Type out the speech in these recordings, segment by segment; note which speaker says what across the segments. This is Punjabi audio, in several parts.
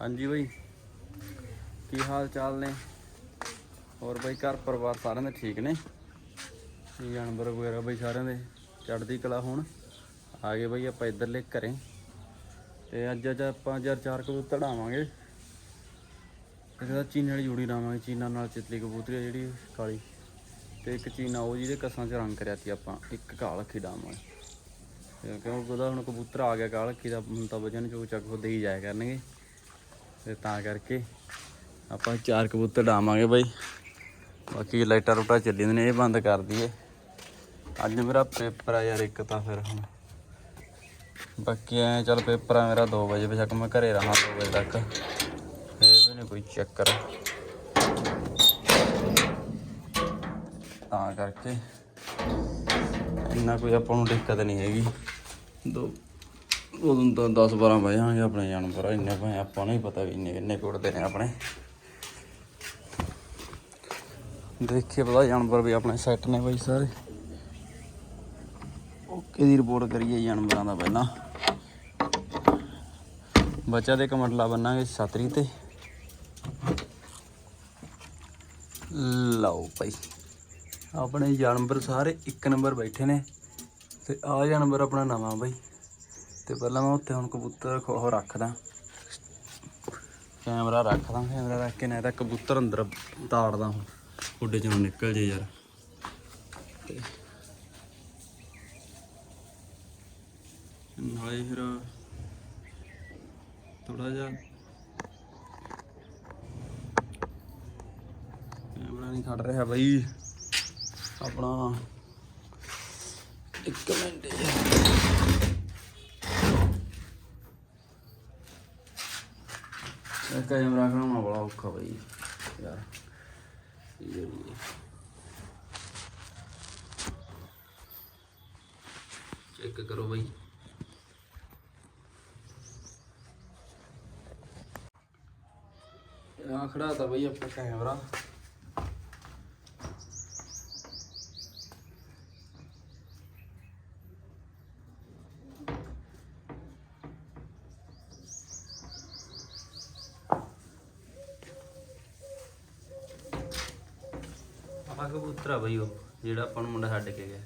Speaker 1: ਹਾਂਜੀ ਬਾਈ। ਕੀ ਹਾਲ ਚਾਲ ਨੇ? ਹੋਰ ਬਾਈ ਘਰ ਪਰਿਵਾਰ ਸਾਰਿਆਂ ਦੇ ਠੀਕ ਨੇ? ਜਾਨਵਰ ਵਗੈਰਾ ਬਈ ਸਾਰਿਆਂ ਦੇ? ਚੜ੍ਹਦੀ ਕਲਾ ਹੁਣ? ਆ ਗਏ ਬਾਈ ਆਪਾਂ ਇੱਧਰਲੇ ਘਰੇ। ਤੇ ਅੱਜ ਅੱਜ ਆਪਾਂ ਯਾਰ ਚਾਰ ਕਬੂਤਰ ਡਾਵਾਂਗੇ ਇੱਕ ਤਾਂ ਚੀਨ ਵਾਲੀ ਜੋੜੀ ਡਾਵਾਂਗੇ ਚੀਨਾ ਨਾਲ ਚਿਤਲੀ ਕਬੂਤਰੀ ਆ ਜਿਹੜੀ ਕਾਲੀ। ਤੇ ਇੱਕ ਚੀਨਾ ਉਹ ਜਿਹਦੇ ਕਸਾਂ 'ਚ ਰੰਗ ਕਰਿਆ ਤੀ ਆਪਾਂ, ਇੱਕ ਕਾਲ ਅੱਖੀ ਡਾਵਾਂਗੇ। ਕਿਉਂਕਿ ਉਹਦਾ ਹੁਣ ਕਬੂਤਰ ਆ ਗਿਆ ਕਾਲ, ਅੱਖੀ ਦਾ ਹੁਣ ਤਾਂ ਵਜਨ ਚੋ ਚੱਕ ਉਹ ਦੇਈ ਜਾਇਆ ਕਰਨਗੇ। ਤੇ ਤਾਂ ਕਰਕੇ ਆਪਾਂ ਚਾਰ ਕਬੂਤਰ ਡਾਵਾਂਗੇ ਬਾਈ। ਬਾਕੀ ਲਾਈਟਾਂ ਰੂਟਾਂ ਚੱਲੀ ਨੇ, ਇਹ ਬੰਦ ਕਰ ਦਈਏ। ਅੱਜ ਮੇਰਾ ਪੇਪਰ ਆ ਯਾਰ ਇੱਕ ਤਾਂ ਫਿਰ ਹੁਣ। ਬਾਕੀ ਐ ਚੱਲ ਪੇਪਰ ਆ ਮੇਰਾ 2 ਵਜੇ ਬੇਸ਼ੱਕ, ਮੈਂ ਘਰੇ ਰਹਾਂ 2 ਵਜੇ ਤੱਕ। ਇਹ ਵੀ ਨਹੀਂ ਕੋਈ ਚੱਕਰ। ਤਾਂ ਕਰਕੇ ਇੰਨਾ ਕੋਈ ਆਪਾਂ ਨੂੰ ਦਿੱਕਤ ਨਹੀਂ ਹੈਗੀ। ਦੋ ਉਦੋਂ ਤਾਂ 10 12 ਵਜੇ ਆਂਗੇ ਆਪਣੇ ਜਾਨਵਰ ਇੰਨੇ ਭਾਵੇਂ ਆਪਾਂ ਨੂੰ ਹੀ ਪਤਾ ਵੀ ਇੰਨੇ ਕਿੰਨੇ ਕੁੜਦੇ ਨੇ ਆਪਣੇ। ਦੇਖੀਏ ਪਤਾ ਜਾਨਵਰ ਵੀ ਆਪਣੇ ਸੈੱਟ ਨੇ ਬਾਈ ਸਾਰੇ। ਓਕੇ ਦੀ ਰਿਪੋਰਟ ਕਰੀਏ ਜਾਨਵਰਾਂ ਦਾ ਪਹਿਲਾਂ। ਬੱਚਾ ਦੇ ਕਮਟਲਾ ਬੰਨਾਂਗੇ ਛਤਰੀ ਤੇ। ਲਓ ਭਾਈ ਆਪਣੇ ਜਾਨਵਰ ਸਾਰੇ ਇੱਕ ਨੰਬਰ ਬੈਠੇ ਨੇ ਤੇ ਆ ਜਾਨਵਰ ਆਪਣਾ ਨਵਾਂ ਬਾਈ। ਤੇ ਪਹਿਲਾਂ ਮੈਂ ਉੱਥੇ ਹੁਣ ਕਬੂਤਰ ਉਹ ਰੱਖਦਾ। ਕੈਮਰਾ ਰੱਖਦਾ, ਕੈਮਰਾ ਰੱਖ ਕੇ ਨਾ ਤਾਂ ਕਬੂਤਰ ਅੰਦਰ ਤਾੜਦਾ ਹੁਣ। ਉੱਡੇ ਚੋਂ ਨਿਕਲ ਜੇ ਯਾਰ। ਤੇ ਨਾਲੇ ਫਿਰ ਥੋੜਾ ਜਿਹਾ ਕੈਮਰਾ ਨਹੀਂ ਖੜ ਰਿਹਾ ਬਈ। ਆਪਣਾ ਇੱਕ ਮਿੰਟ ਜੀ ਇਹ ਕੈਮਰਾ ਖੜਾਉਣਾ ਬੜਾ ਔਖਾ ਬਈ ਯਾਰ ਕੀ ਕਰੀਏ ਚੈੱਕ ਕਰੋ ਬਈ ਆ ਖੜਾ ਤਾ ਬਈ ਆਪਣਾ ਕੈਮਰਾ ਆਹ ਕਬੂਤਰ ਆ ਬਈ ਉਹ, ਜਿਹੜਾ ਆਪਾਂ ਨੂੰ ਮੁੰਡਾ ਛੱਡ ਕੇ ਗਿਆ।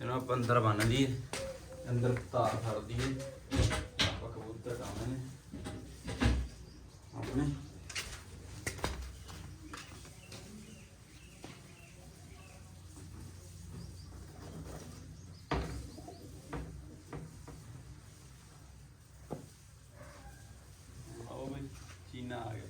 Speaker 1: ਇਹਨੂੰ ਆਪਾਂ ਅੰਦਰ ਬੰਨ ਲਈਏ। ਅੰਦਰ ਤਾਰ ਫੜ ਦਈਏ। ਆਪਾਂ ਕਬੂਤਰ ਡਾਉਣੇ ਨੇ। ਆਪਣੇ ਆਓ ਬਈ ਚੀਨਾ ਆ ਗਿਆ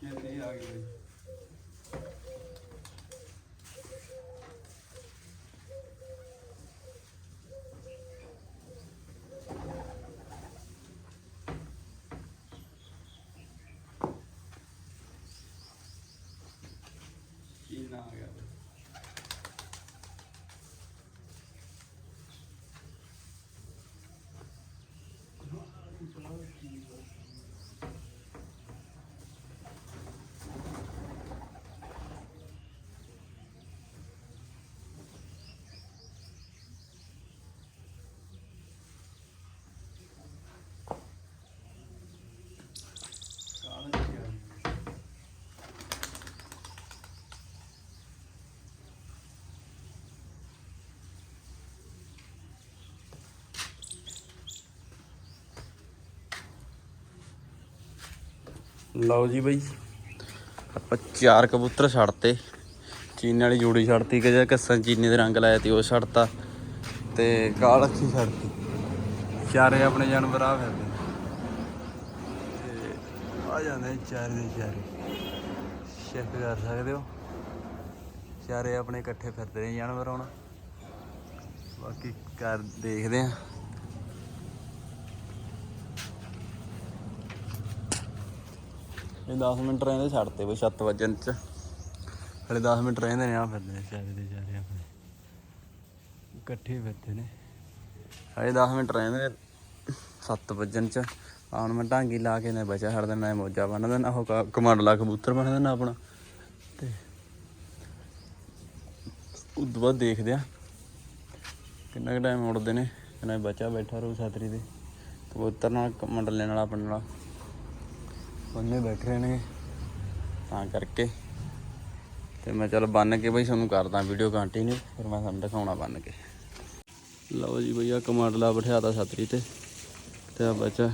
Speaker 1: ਛੇਤੀ ਆ ਗਈ ਬਈ ਚੀਨਾ ਆ ਗਿਆ ਬਈ ਕਾਹਨ ਚ ਗਿਆ ਲਓ ਜੀ ਬਈ। ਆਪਾਂ ਚਾਰ ਕਬੂਤਰ ਛੱਡਤੇ। ਚੀਨ ਵਾਲੀ ਜੋੜੀ ਛੱਡਤੀ ਕਿ ਜੇ ਕੱਸਾਂ ਚੀਨੀ ਦੇ ਰੰਗ ਲਾਇਆ ਤੇ ਉਹ ਛੱਡਤਾ। ਤੇ ਕਾਲ ਅੱਖੀ ਛੱਡਤੀ। ਚਾਰੇ ਆਪਣੇ ਜਾਨਵਰ ਆ ਫਿਰਦੇ। ਤੇ ਆ ਜਾਂਦੇ ਚਾਰੇ ਦੇ ਚਾਰੇ। ਚੈੱਕ ਕਰ ਸਕਦੇ ਹੋ। ਚਾਰੇ ਆਪਣੇ ਇਕੱਠੇ ਫਿਰਦੇ ਨੇ ਜਾਨਵਰ ਹੁਣ। ਬਾਕੀ ਕਰ ਦੇਖਦੇ ਆ ਇਹ 10 ਮਿੰਟ ਰਹਿੰਦੇ ਛੱਡਤੇ ਬਈ 7 ਵਜਣ ਚ। ਹਲੇ 10 ਮਿੰਟ ਰਹਿੰਦੇ ਨੇ ਆ ਫਿਰਦੇ ਨੇ ਚਾਰੇ ਦੇ ਚਾਰੇ ਆਪਣੇ। ਇਕੱਠੇ ਫਿਰਦੇ ਨੇ। ਹਲੇ 10 ਮਿੰਟ ਰਹਿੰਦੇ ਨੇ 7 ਵਜਣ ਚ। ਆਉਣ ਮੈਂ ਢਾਂਗੀ ਲਾ ਕੇ ਨੇ ਬਚਾ ਛੱਡ ਦੇਣਾ ਮੋਜਾ ਬੰਨ ਦੇਣਾ, ਉਹ ਕਮਾਂਡਲਾ ਕਬੂਤਰ ਬਣ ਦੇਣਾ ਆਪਣਾ। ਤੇ ਉਦੋਂ ਬਾਅਦ ਦੇਖਦੇ ਆ ਕਿੰਨਾ ਕੁ ਟਾਈਮ ਉੜਦੇ ਨੇ, ਕਿੰਨਾ ਬਚਾ ਬੈਠਾ ਰਹੂ ਛਤਰੀ ਤੇ। ਕਬੂਤਰ ਨਾਲ ਕ- ਮੰਡਲੇ ਨਾਲ ਆਪਣੇ ਨਾਲ। ਉਹਨੇ ਬੈਠੇ ਰਹਿਣਗੇ ਤਾਂ ਕਰਕੇ। ਤੇ ਮੈਂ ਚੱਲ ਬੰਨ ਕੇ ਬਈ ਤੁਹਾਨੂੰ ਕਰਦਾ ਵੀਡੀਓ ਕੰਟੀਨਿਊ ਫਿਰ ਮੈਂ ਤੁਹਾਨੂੰ ਦਿਖਾਉਣਾ ਬੰਨ ਕੇ। ਲਓ ਜੀ ਬਈ ਭਈਆ ਕਮਾਂਡਲਾ ਬਿਠਾਤਾ ਛਤਰੀ ਤੇ। ਤੇ ਆ ਬੱਚਾ।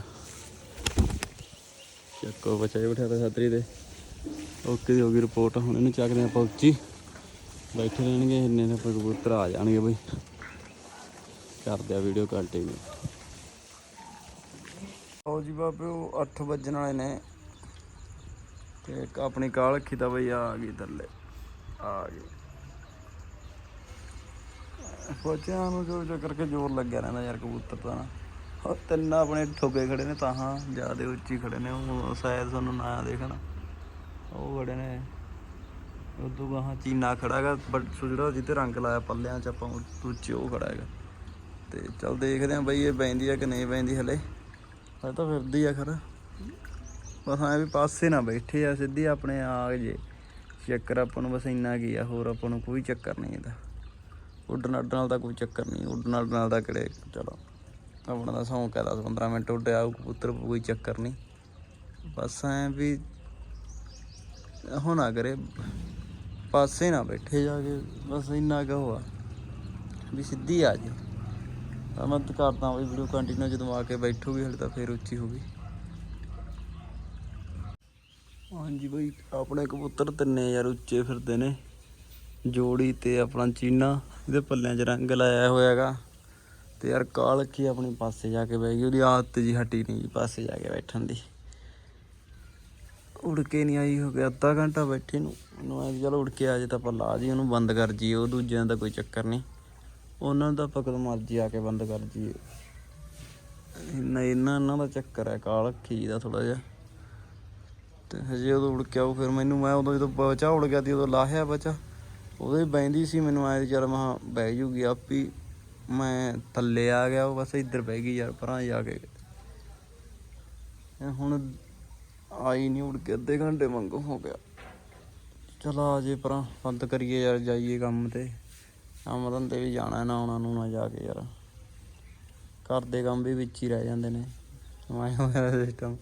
Speaker 1: ਚੱਕੋ ਬੱਚਾ ਜੀ ਬਿਠਾਤਾ ਛਤਰੀ ਤੇ। ਓਕੇ ਦੀ ਹੋ ਗਈ ਰਿਪੋਰਟ ਹੁਣ ਇਹਨੂੰ ਚੱਕਦੇ ਆਪਾਂ ਉੱਚੀ। ਬੈਠੇ ਰਹਿਣਗੇ, ਇੰਨੇ ਨੇ ਕਬੂਤਰ ਆ ਜਾਣਗੇ ਬਈ। ਕਰਦੇ ਆ ਵੀਡੀਓ ਕੰਟੀਨਿਊ ਆਓ ਜੀ ਬਾਬੇ ਉਹ 8 ਵੱਜਣ ਵਾਲੇ ਨੇ। ਤੇ ਇੱਕ ਆਪਣੀ ਕਾਲ ਰੱਖੀ ਤਾਂ ਬਈ ਆ ਗਈ ਥੱਲੇ ਆ ਗਈ। ਬੱਚਿਆਂ ਨੂੰ ਜੋ ਜੋ ਕਰਕੇ ਜ਼ੋਰ ਲੱਗਿਆ ਰਹਿੰਦਾ ਯਾਰ ਕਬੂਤਰ ਤਾਂ ਨਾ। ਉਹ ਤਿੰਨ ਆਪਣੇ ਠੋਕੇ ਖੜੇ ਨੇ ਤਾਂ ਹਾਂ, ਜਿਆਦੇ ਉੱਚੀ ਖੜੇ ਨੇ, ਉਹ ਸ਼ਾਇਦ ਤੁਹਾਨੂੰ ਨਾ ਦੇਖਣਾ। ਉਹ ਖੜੇ ਨੇ। ਉਦੋਂ ਗਾਹਾਂ ਚੀਨਾ ਖੜਾ ਹੈਗਾ, ਬਟ ਜਿਹੜਾ ਜਿੱਤੇ ਰੰਗ ਲਾਇਆ ਪੱਲਿਆਂ ਚ ਆਪਾਂ ਉਹ ਉੱਚੇ ਉਹ ਖੜਾ ਹੈਗਾ। ਤੇ ਚੱਲ ਦੇਖਦੇ ਆਂ ਬਈ ਇਹ ਬੈਂਦੀ ਆ ਕਿ ਨਹੀਂ ਬੈਂਦੀ ਹਲੇ। ਹਲੇ ਤਾਂ ਫਿਰਦੀ ਆ ਖਰ। ਬਸ ਐ ਵੀ ਪਾਸੇ ਨਾ ਬੈਠੇ ਆ, ਸਿੱਧੀ ਆਪਣੇ ਆ ਜੇ। ਚੱਕਰ ਆਪਾਂ ਨੂੰ ਬਸ ਇੰਨਾ ਕੀ ਆ, ਹੋਰ ਆਪਾਂ ਨੂੰ ਕੋਈ ਚੱਕਰ ਨਹੀਂ ਇਹਦਾ। ਉੱਡਣ ਅੱਡਣ ਨਾਲ ਤਾਂ ਕੋਈ ਚੱਕਰ ਨਹੀਂ, ਉੱਡਣ ਅੱਡਣ ਨਾਲ ਤਾਂ ਕਿਹੜੇ, ਚਲੋ। ਆਪਣਾ ਦਾ ਸੌਂਕ ਹੈ 10 15 ਮਿੰਟ ਉੱਡਿਆ ਆਊ ਕਬੂਤਰ ਕੋਈ ਚੱਕਰ ਨਹੀਂ। ਬਸ ਐ ਵੀ ਹੋਣਾ ਕਰੇ, ਪਾਸੇ ਨਾ ਬੈਠੇ ਜਾ ਕੇ, ਬਸ ਇੰਨਾ ਕੁ ਹੋਆ ਵੀ ਸਿੱਧੀ ਆ ਜੇ। ਤਾਂ ਮੈਂ ਕਰਦਾ ਬਈ ਵੀਡੀਓ ਕੰਟੀਨਿਊ ਜਦੋਂ ਆ ਕੇ ਬੈਠੂਗੀ, ਹਲੇ ਤਾਂ ਫੇਰ ਉੱਚੀ ਹੋਗੀ ਹਾਂਜੀ ਬਾਈ। ਆਪਣੇ ਕਬੂਤਰ ਤਿੰਨੇ ਯਾਰ ਉੱਚੇ ਫਿਰਦੇ ਨੇ। ਜੋੜੀ ਤੇ ਆਪਣਾ ਚੀਨਾ, ਇਹਦੇ ਪੱਲਿਆਂ 'ਚ ਰੰਗ ਲਾਇਆ ਹੋਇਆ ਹੈਗਾ ਤੇ ਯਾਰ ਕਾਲ ਕੀ ਆਪਣੇ ਪਾਸੇ ਜਾ ਕੇ ਬਹਿ ਗਈ, ਉਹਦੀ ਆਦਤ ਜੀ ਹਟੀ ਨਹੀਂ ਜੀ ਪਾਸੇ ਜਾ ਕੇ ਬੈਠਣ ਦੀ। ਉੜ ਕੇ ਨਹੀਂ ਆਈ, ਹੋ ਗਿਆ ਅੱਧਾ ਘੰਟਾ ਬੈਠੇ ਨੂੰ। ਮੈਨੂੰ ਐਂ ਵੀ ਉੜ ਕੇ ਆ ਜੇ ਤਾਂ ਆਪਾਂ ਲਾ ਜੀ, ਉਹਨੂੰ ਬੰਦ ਕਰ ਜੀ ਉਹ ਦੂਜਿਆਂ ਦਾ ਕੋਈ ਚੱਕਰ ਨਹੀਂ। ਉਹਨਾਂ ਦਾ ਆਪਾਂ ਕਦੋਂ ਮਰਜ਼ੀ ਆ ਕੇ ਬੰਦ ਕਰ ਜੀ ਇੰਨਾ ਇਹਨਾਂ ਇਹਨਾਂ ਦਾ ਚੱਕਰ ਹੈ ਕਾਲ ਖੀ ਦਾ ਥੋੜਾ ਜਿਹਾ। ਤੇ ਹਜੇ ਉਦੋਂ ਉੜ ਕੇ ਆਉ ਫਿਰ ਮੈਨੂੰ ਮੈਂ ਉਦੋਂ ਜਦੋਂ ਬਚਾ ਉੜ ਗਿਆ ਤੀ, ਉਦੋਂ ਲਾਹਿਆ ਬਚਾ। ਉਦੋਂ ਹੀ ਬੈਂਦੀ ਸੀ ਮੈਨੂੰ, ਐ ਚੱਲ ਮਹਾ ਬਹਿ ਜੂਗੀ ਆਪੀ। ਮੈਂ ਥੱਲੇ ਆ ਗਿਆ, ਉਹ ਬਸ ਇੱਧਰ ਬਹਿ ਗਈ ਯਾਰ, ਪਰਾਂ ਜਾ ਕੇ। ਹੁਣ ਆਈ ਨਹੀਂ ਉੜ ਕੇ, ਅੱਧੇ ਘੰਟੇ ਮੰਗੋ ਹੋ ਗਿਆ। ਚਲ ਆ ਜੇ ਪਰਾਂ ਬੰਦ ਕਰੀਏ ਯਾਰ, ਜਾਈਏ ਕੰਮ ਤੇ। ਕੰਮ ਧੰਦੇ ਵੀ ਜਾਣਾ ਨਾ ਆਉਣਾ ਨੂੰ ਨਾ ਜਾ ਕੇ ਯਾਰ। ਘਰ ਦੇ ਕੰਮ ਵੀ ਵਿੱਚ ਹੀ ਰਹਿ ਜਾਂਦੇ ਨੇ। ਮੈਂ ਹੋਇਆ ਸਿਸਟਮ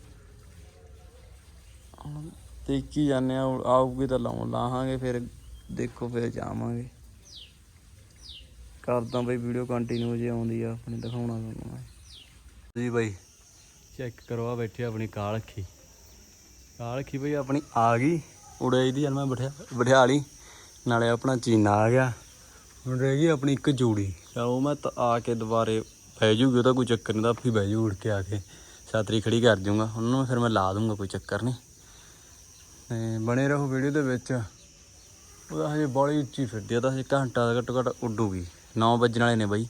Speaker 1: ਹੁਣ ਦੇਖੀ ਜਾਂਦੇ ਆ ਆਊਗੀ ਤਾਂ ਲਾਉਂ, ਲਾਹਾਂਗੇ ਫਿਰ ਦੇਖੋ ਫਿਰ ਜਾਵਾਂਗੇ। ਕਰਦਾ ਬਈ ਵੀਡੀਓ ਕੰਟੀਨਿਊ ਜੇ ਆਉਂਦੀ ਆ, ਆਪਣੀ ਦਿਖਾਉਣਾ ਤੁਹਾਨੂੰ ਮੈਂ। ਜੀ ਬਈ ਚੈੱਕ ਕਰੋ ਆ ਬੈਠੀ ਆਪਣੀ ਕਾਲਖੀ। ਕਾਲਖੀ ਬਈ ਆਪਣੀ ਆ ਗਈ। ਉੜੇ ਦੀ ਜਨ ਮੈਂ ਬਠਿਆ, ਬਿਠਾ ਲਈ। ਨਾਲੇ ਆਪਣਾ ਚੀਨਾ ਆ ਗਿਆ। ਹੁਣ ਰਹਿ ਗਈ ਆਪਣੀ ਇੱਕ ਜੋੜੀ। ਚਲ ਉਹ ਮੈਂ ਤਾਂ ਆ ਕੇ ਦੁਬਾਰੇ ਬਹਿ ਜੂਗੀ, ਉਹਦਾ ਕੋਈ ਚੱਕਰ ਨਹੀਂ, ਤਾਂ ਫਿਰ ਬਹਿ ਜੂ ਉੜ ਕੇ ਆ ਕੇ। ਛਾਤਰੀ ਖੜੀ ਕਰ ਜੂੰਗਾ। ਉਹਨੂੰ ਫਿਰ ਮੈਂ ਲਾ ਦੂੰਗਾ, ਕੋਈ ਚੱਕਰ ਨਹੀਂ। ਤੇ ਬਣੇ ਰਹੋ ਵੀਡੀਓ ਦੇ ਵਿੱਚ। ਉਹਦਾ ਹਜੇ ਬੜੀ ਉੱਚੀ ਫਿਰਦੀ ਆ ਤਾਂ ਹਜੇ ਘੰਟਾ ਦਾ ਘੱਟੋ ਘੱਟ ਉੱਡੂਗੀ। 9 ਵੱਜਣ ਵਾਲੇ ਨੇ ਬਾਈ।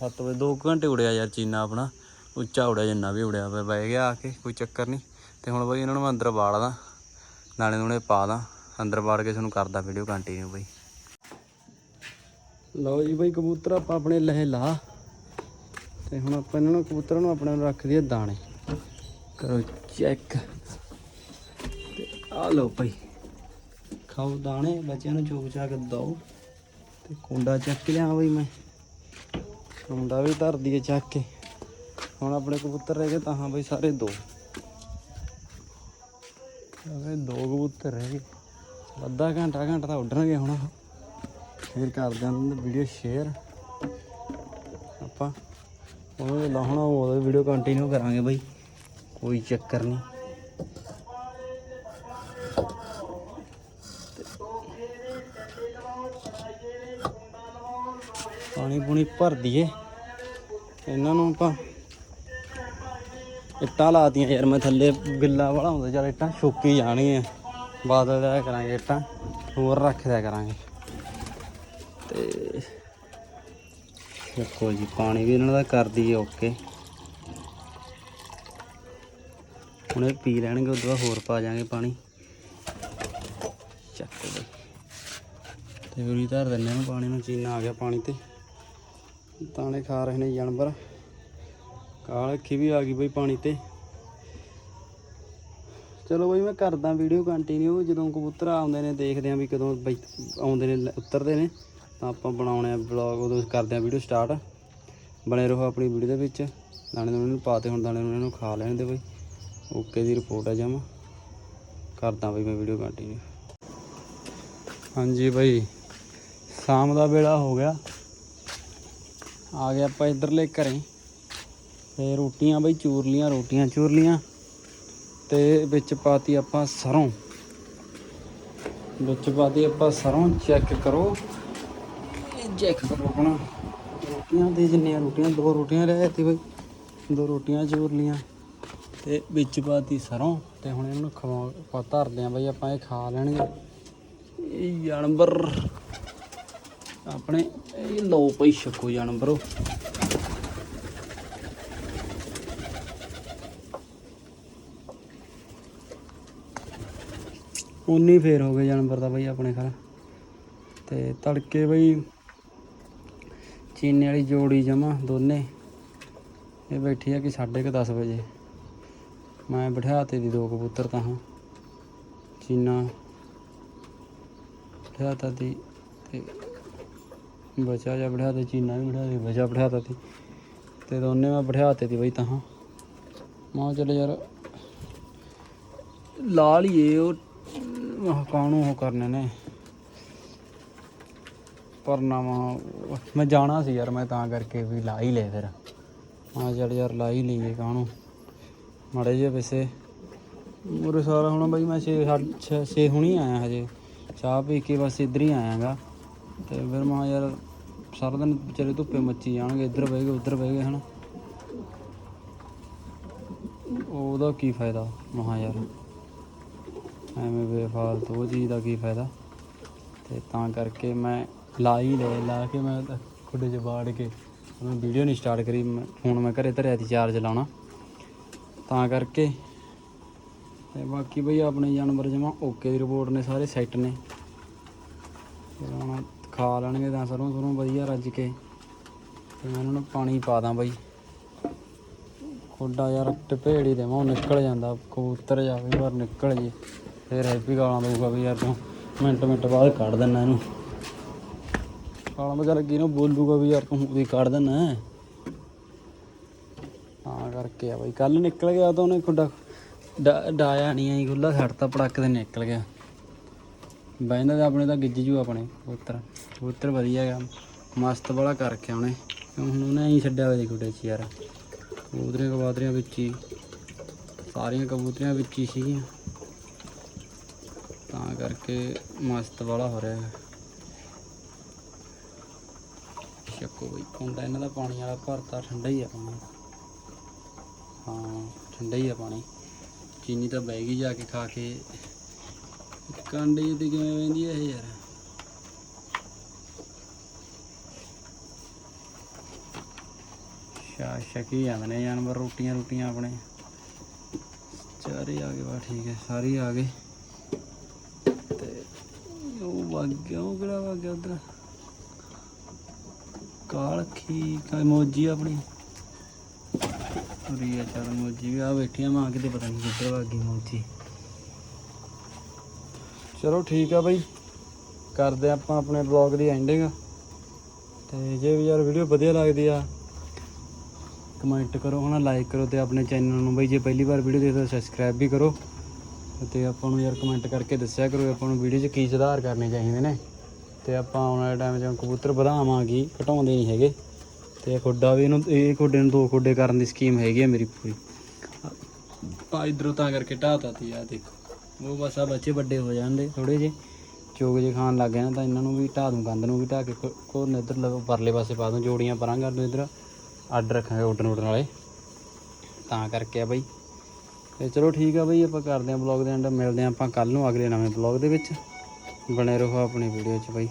Speaker 1: 7 ਵਜੇ 2 ਘੰਟੇ ਉੜਿਆ ਯਾਰ ਚੀਨਾ ਆਪਣਾ। ਉੱਚਾ ਉੜਿਆ, ਜਿੰਨਾ ਵੀ ਉੜਿਆ ਪਿਆ ਬਹਿ ਗਿਆ ਆ ਕੇ, ਕੋਈ ਚੱਕਰ ਨਹੀਂ ਤੇ ਹੁਣ ਬਾਈ ਇਹਨਾਂ ਨੂੰ ਮੈਂ ਅੰਦਰ ਬਾੜਦਾ ਨਾਲੇ ਨੂਣੇ ਪਾ ਦਾਂ। ਅੰਦਰ ਬਾੜ ਕੇ ਤੁਹਾਨੂੰ ਕਰਦਾ ਵੀਡੀਓ ਕੰਟੀਨਿਊ ਬਾਈ। ਲਓ ਜੀ ਬਾਈ, ਕਬੂਤਰ ਆਪਾਂ ਆਪਣੇ ਲਹੇ ਲਾ। ਤੇ ਹੁਣ ਆਪਾਂ ਇਹਨਾਂ ਨੂੰ, ਕਬੂਤਰਾਂ ਨੂੰ ਆਪਣੇ ਨੂੰ ਰੱਖ ਦਈਏ ਦਾਣੇ। ਕਰੋ ਚੈੱਕ ਆ ਲਓ ਭਾਈ। ਖਾਓ ਦਾਣੇ, ਬੱਚਿਆਂ ਨੂੰ ਚੋਕ ਕੇ ਦਓ। ਤੇ ਕੁੰਡਾ ਚੱਕ ਲਿਆ ਬਈ ਮੈਂ। ਕੁੰਡਾ ਵੀ ਧਰ ਦਈਏ ਚੱਕ ਕੇ। ਹੁਣ ਆਪਣੇ ਕਬੂਤਰ ਰਹਿ ਗਏ ਤਾਂ ਹਾਂ ਬਈ ਸਾਰੇ ਦੋ। ਅਰੇ ਦੋ ਕਬੂਤਰ ਰਹਿ ਗਏ। ਅੱਧਾ ਘੰਟਾ ਘੰਟਾ ਤਾਂ ਉੱਡਣਗੇ ਹੁਣ। ਉਹ। ਫਿਰ ਕਰ ਦਿੰਦੇ ਵੀਡੀਓ ਸ਼ੇਅਰ ਆਪਾਂ ਉਹ ਲਾਹਣਾ ਉਹ ਵੀਡੀਓ ਕੰਟੀਨਿਊ ਕਰਾਂਗੇ ਬਈ। ਕੋਈ ਚੱਕਰ ਨਹੀਂ। ਪਾਣੀ ਪੂਣੀ ਭਰ ਦਈਏ। ਇਹਨਾਂ ਨੂੰ ਆਪਾਂ ਇੱਟਾਂ ਲਾਤੀਆਂ ਯਾਰ ਮੈਂ ਥੱਲੇ ਗਿੱਲਾ ਵਾਲਾ ਹੁੰਦਾ, ਚੱਲ ਇੱਟਾਂ ਸੁੱਕੀ ਜਾਣਗੀਆਂ। ਬਾਦਲ ਦਿਆ ਕਰਾਂਗੇ ਇੱਟਾਂ, ਹੋਰ ਰੱਖ ਦਿਆ ਕਰਾਂਗੇ। ਤੇ ਦੇਖੋ ਜੀ, ਪਾਣੀ ਵੀ ਇਹਨਾਂ ਦਾ ਕਰ ਦਈਏ, ਓਕੇ। ਹੁਣ ਇਹ ਪੀ ਲੈਣਗੇ, ਉਦੋਂ ਬਾਅਦ ਹੋਰ ਪਾ ਜਾਾਂਗੇ ਪਾਣੀ। ਚੱਕ ਬਈ ਤੇ ਉਰੀ ਧਰ ਦਿੰਨੇ ਨੂੰ ਪਾਣੀ ਨੂੰ ਚੀਨਾ ਆ ਗਿਆ ਪਾਣੀ ਤੇ। ਦਾਣੇ ਖਾ ਰਹੇ ਨੇ ਜਾਨਵਰ। ਕਾਲ ਅੱਖੀ ਵੀ ਆ ਗਈ ਬਈ ਪਾਣੀ ਤੇ। ਚਲੋ ਬਈ ਮੈਂ ਕਰਦਾ ਵੀਡੀਓ ਕੰਟੀਨਿਊ ਜਦੋਂ ਕਬੂਤਰ ਆਉਂਦੇ ਨੇ ਦੇਖਦੇ ਆਂ ਵੀ ਕਦੋਂ ਬਈ ਆਉਂਦੇ ਨੇ ਉਤਰਦੇ ਨੇ। ਤਾਂ ਆਪਾਂ ਬਣਾਉਣੇ ਆ ਵਲੌਗ ਉਦੋਂ ਕਰਦੇ ਆਂ ਵੀਡੀਓ ਸਟਾਰਟ ਬਣੇ ਰਹੋ ਆਪਣੀ ਵੀਡੀਓ ਦੇ ਵਿੱਚ। ਦਾਣੇ ਦੂਣੇ ਨੂੰ ਪਾਤੇ, ਹੁਣ ਦਾਣੇ ਨੂੰ ਖਾ ਲੈਣ ਦੇ ਬਈ। ਓਕੇ ਦੀ ਰਿਪੋਰਟ ਆ ਜਮ। ਕਰਦਾ ਬਈ ਮੈਂ ਵੀਡੀਓ ਕੰਟੀਨਿਊ ਹਾਂਜੀ ਬਈ, ਸ਼ਾਮ ਦਾ ਵੇਲਾ ਹੋ ਗਿਆ। ਆ ਗਏ ਆਪਾਂ ਇਧਰਲੇ ਘਰੇ। ਤੇ ਰੋਟੀਆਂ ਬਈ ਚੂਰ ਲੀਆਂ ਰੋਟੀਆਂ ਚੂਰ ਲੀਆਂ ਤੇ ਵਿੱਚ ਪਾਤੀ ਆਪਾਂ ਸਰੋਂ ਵਿੱਚ ਪਾਤੀ ਆਪਾਂ ਸਰੋਂ ਚੈੱਕ ਕਰੋ। ਇਹ ਚੈੱਕ ਕਰੋ ਆਪਣਾ। ਰੋਟੀਆਂ ਦੇ ਜਿੰਨੀਆਂ ਰੋਟੀਆਂ ਦੋ ਰੋਟੀਆਂ ਰਹਿ ਤੇ ਬਈ। ਦੋ ਰੋਟੀਆਂ ਚੂਰ ਲੀਆਂ ਤੇ ਵਿੱਚ ਪਾਤੀ ਸਰੋਂ ਤੇ ਹੁਣ ਇਹਨਾਂ ਖਵਾ ਪਾ ਧਰਦੇ ਆ ਬਈ ਆਪਾਂ ਇਹ ਖਾ ਲੈਣਗੇ। ਇਹ ਜਾਨਵਰ। ਆਪਣੇ ਇਹ ਲੋ ਪਈ ਛਕੋ ਜਾਨਵਰੋ ਉਨੀ ਫੇਰ ਹੋ ਗਏ ਜਾਨਵਰ ਦਾ ਬਈ ਆਪਣੇ ਘਰ। ਤੇ ਤੜਕੇ ਬਈ ਚੀਨੇ ਵਾਲੀ ਜੋੜੀ ਜਮਾ ਦੋਨੇ। ਇਹ ਬੈਠੀ ਆ ਕਿ ਸਾਢੇ ਕੁ 10 ਵਜੇ। ਮੈਂ ਬਿਠਾਤੇ ਦੀ ਦੋ ਕਬੂਤਰ ਤਾਂ ਹਾਂ। ਚੀਨਾ ਬਿਠਾਤਾ ਦੀ ਤੇ ਬਚਾ ਜਾ, ਬਿਠਾ ਦੇ, ਚੀਨਾ ਵੀ ਬਿਠਾ ਦੇ, ਬਚਾ ਬਿਠਾਤਾ ਤੀ ਤੇ ਦੋਨੇ ਮੈਂ ਬਿਠਾਤੇ ਤੀ ਬਈ ਤਾਂ। ਹਾਂ ਮਾਂ ਚਲੇ ਯਾਰ, ਲਾ ਲਈਏ ਉਹ, ਆਹ ਕਾਹਨੂੰ ਉਹ ਕਰਨੇ ਨੇ? ਪਰਨਾਮਾ ਮੈਂ ਜਾਣਾ ਸੀ ਯਾਰ, ਮੈਂ ਤਾਂ ਕਰਕੇ ਵੀ ਲਾ ਹੀ ਲੈ ਫਿਰ। ਹਾਂ ਚੱਲ ਯਾਰ, ਲਾ ਹੀ ਲਈਏ ਕਾਹਨੂੰ? ਮਾੜੇ ਜਿਹੇ ਪੈਸੇ। ਮੂਰੇ ਸਾਰਾ ਹੁਣ ਬਾਈ ਮੈਂ 6 6 6 ਹੁਣੀ ਆਇਆ ਹਜੇ। ਚਾਹ ਪੀ ਕੇ ਬਸ ਇੱਧਰ ਹੀ ਆਇਆਗਾ। ਤੇ ਫਿਰ ਮੈਂ ਯਾਰ ਸਾਰਾ ਦਿਨ ਵਿਚਾਰੇ ਧੁੱਪੇ ਮੱਚੀ ਜਾਣਗੇ, ਇੱਧਰ ਬਹਿ ਗਏ, ਉੱਧਰ ਬਹਿ ਗਏ, ਹਨ। ਉਹਦਾ ਕੀ ਫਾਇਦਾ? ਮਹਾ ਯਾਰ ਐਵੇਂ ਬੇਫਾਲਤੂ ਉਹ ਚੀਜ਼ ਦਾ ਕੀ ਫਾਇਦਾ? ਤੇ ਤਾਂ ਕਰਕੇ ਮੈਂ ਲਾ ਹੀ ਲੈ, ਲਾ ਕੇ ਮੈਂ ਖੁੱਡੇ 'ਚ ਬਾੜ ਕੇ ਮੈਂ ਵੀਡੀਓ ਨਹੀਂ ਸਟਾਰਟ ਕਰੀ ਫੋਨ ਮੈਂ ਘਰੇ ਧਰਿਆ ਸੀ ਚਾਰਜ ਲਾਉਣਾ। ਤਾਂ ਕਰਕੇ ਤੇ ਬਾਕੀ ਬਈ ਆਪਣੇ ਜਾਨਵਰ ਜਮਾ ਓਕੇ ਦੀ ਰਿਪੋਰਟ ਨੇ, ਸਾਰੇ ਸੈੱਟ ਨੇ। ਤੇ ਹੁਣ ਖਾ ਲੈਣਗੇ ਤਾਂ ਸਰੋਂ ਸਰੋਂ ਵਧੀਆ ਰੱਜ ਕੇ। ਤੇ ਮੈਂ ਇਹਨਾਂ ਨੂੰ ਪਾਣੀ ਪਾ ਦਾਂ ਬਈ। ਖੋਡਾ ਯਾਰ ਟਪੇੜੀ ਦੇਵਾਂ ਉਹ ਨਿਕਲ ਜਾਂਦਾ, ਕਬੂਤਰ ਜਾਵੇ ਪਰ ਨਿਕਲ ਜੇ। ਫਿਰ ਹੈਪੀ ਗਾਲਾਂ ਦਊਗਾ ਵੀ ਯਾਰ ਤੂੰ। ਮਿੰਟ ਮਿੰਟ ਬਾਅਦ ਕੱਢ ਦਿੰਦਾ ਇਹਨੂੰ। ਗਾਲਾਂ ਵਗੈਰਾ ਕੀ ਨੂੰ ਬੋਲੂਗਾ ਵੀ ਯਾਰ ਤੂੰ ਵੀ ਕੱਢ ਦਿੰਦਾ। ਤਾਂ ਕਰਕੇ ਆ ਬਈ। ਕੱਲ ਨਿਕਲ ਗਿਆ ਤਾਂ ਉਹਨੇ ਖੁੱਡਾ ਡਾ- ਡਾਇਆ ਨਹੀਂ ਆਈ ਖੁੱਲਾ ਛੱਡਤਾ ਪੜੱਕ ਦੇ ਨਿਕਲ ਗਿਆ। ਬੈਂਦਾ ਤਾਂ ਆਪਣੇ ਤਾਂ ਗਿੱਜ ਜੂ ਆਪਣੇ, ਕਬੂਤਰ। ਕਬੂਤਰ ਵਧੀਆ ਹੈਗਾ। ਮਸਤ ਵਾਲਾ ਕਰ ਰੱਖਿਆ ਉਹਨੇ। ਹੁਣ ਉਹਨੇ ਐਂ ਛੱਡਿਆ ਹੋਇਆ ਸੀ ਖੁੱਡੇ 'ਚ ਯਾਰ। ਕਬੂਤਰੀਆਂ ਕਬਾਤਰੀਆਂ ਵਿੱਚ ਹੀ। ਸਾਰੀਆਂ ਕਬੂਤਰੀਆਂ ਵਿੱਚ ਹੀ ਸੀਗੀਆਂ। ਤਾਂ ਕਰਕੇ ਮਸਤ ਵਾਲਾ ਹੋ ਰਿਹਾ। ਚੱਕੋ ਬਈ ਹੁੰਦਾ ਇਹਨਾਂ ਦਾ ਪਾਣੀ ਵਾਲਾ ਭਰਤਾ, ਠੰਡਾ ਹੀ ਆ ਪਾਣੀ। ਹਾਂ, ਠੰਡਾ ਹੀ ਆ ਪਾਣੀ। ਚੀਨੀ ਤਾਂ ਬਹਿ ਗਈ ਜਾ ਕੇ ਖਾ ਕੇ। ਕਾਂਡੇ ਤੇ ਕਿਵੇਂ ਵਹਿੰਦੀ ਆ ਇਹ ਯਾਰ? ਸ਼ਾ ਸ਼ਕੀ ਜਾਂਦੇ ਨੇ ਜਾਨਵਰ, ਰੋਟੀਆਂ ਰੋਟੀਆਂ ਆਪਣੇ। ਚਾਰੇ ਆ ਗਏ ਵਾ ਠੀਕ ਹੈ, ਸਾਰੇ ਆ ਗਏ। ਤੇ ਉਹ ਵਗ ਗਿਆ, ਉਹ ਕਿਹੜਾ ਵਗ ਗਿਆ ਉਧਰ? ਕਾਲਖੀ ਕਾ ਮੋਜੀ ਆਪਣੀ। ਉਰੀ ਆ ਚੱਲ ਮੋਜੀ ਵੀ ਆ ਬੈਠੀ ਆ ਮਾਂ, ਕਿਤੇ ਪਤਾ ਨਹੀਂ ਕਿੱਧਰ ਵਗ ਗਈ ਮੋਜੀ। ਚਲੋ ਠੀਕ ਆ ਬਾਈ। ਕਰਦੇ ਆਪਾਂ ਆਪਣੇ ਬਲੌਗ ਦੀ ਐਂਡਿੰਗ ਤੇ ਜੇ ਵੀ ਯਾਰ ਵੀਡੀਓ ਵਧੀਆ ਲੱਗਦੀ ਆ ਕਮੈਂਟ ਕਰੋ, ਹਨਾ ਲਾਈਕ ਕਰੋ ਤੇ ਆਪਣੇ ਚੈਨਲ ਨੂੰ ਬਈ। ਜੇ ਪਹਿਲੀ ਵਾਰ ਵੀਡੀਓ ਦੇਖਦੇ ਹੋ ਸਬਸਕ੍ਰਾਈਬ ਵੀ ਕਰੋ। ਤੇ ਆਪਾਂ ਨੂੰ ਯਾਰ ਕਮੈਂਟ ਕਰਕੇ ਦੱਸਿਆ ਕਰੋ ਆਪਾਂ ਨੂੰ ਵੀਡੀਓ 'ਚ ਕੀ ਸੁਧਾਰ ਕਰਨੇ ਚਾਹੀਦੇ ਨੇ। ਤੇ ਆਪਾਂ ਆਉਣ ਵਾਲੇ ਟਾਈਮ 'ਚ ਕਬੂਤਰ ਵਧਾਵਾਂਗੇ, ਘਟਾਉਂਦੇ ਨਹੀਂ ਹੈਗੇ। ਤੇ ਖੁੱਡਾ ਵੀ ਇਹਨੂੰ, ਇਹ ਖੁੱਡੇ ਨੂੰ ਦੋ ਖੁੱਡੇ ਕਰਨ ਦੀ ਸਕੀਮ ਹੈਗੀ ਆ ਮੇਰੀ ਪੂਰੀ। ਆ ਇਧਰੋਂ ਤਾਂ ਕਰਕੇ ਢਾਤਾ ਤੀ ਆ ਦੇਖੋ। ਉਹ ਬਸ ਆ ਬੱਚੇ ਵੱਡੇ ਹੋ ਜਾਂਦੇ ਥੋੜੇ ਜੇ ਚੋਗ ਜੇ ਖਾਣ ਲੱਗ ਜਾਣ ਤਾਂ ਇਹਨਾਂ ਨੂੰ ਵੀ ਢਾ ਦੂੰ, ਕੰਧ ਨੂੰ ਵੀ ਢਾ ਕੇ ਕੋਰ ਨੇ ਇਧਰ ਲਗੋ ਪਰਲੇ ਪਾਸੇ ਪਾ ਦੂੰ, ਜੋੜੀਆਂ ਪਰਾਂ ਕਰ ਦੂੰ ਇਧਰ। ਅੱਡ ਰੱਖਾਂਗੇ ਉੱਡਣ ਉੱਡਣ ਵਾਲੇ। ਤਾਂ ਕਰਕੇ ਆ ਬਈ। ਤੇ ਚਲੋ ਠੀਕ ਆ ਬਈ, ਆਪਾਂ ਕਰਦੇ ਆਂ ਬਲੌਗ ਦੇ ਐਂਡ ਮਿਲਦੇ ਆਂ ਆਪਾਂ ਕੱਲ ਨੂੰ ਅਗਲੇ ਨਵੇਂ ਬਲੌਗ ਦੇ ਵਿੱਚ। ਬਣੇ ਰਹੋ ਆਪਣੀ ਵੀਡੀਓ 'ਚ ਬਈ।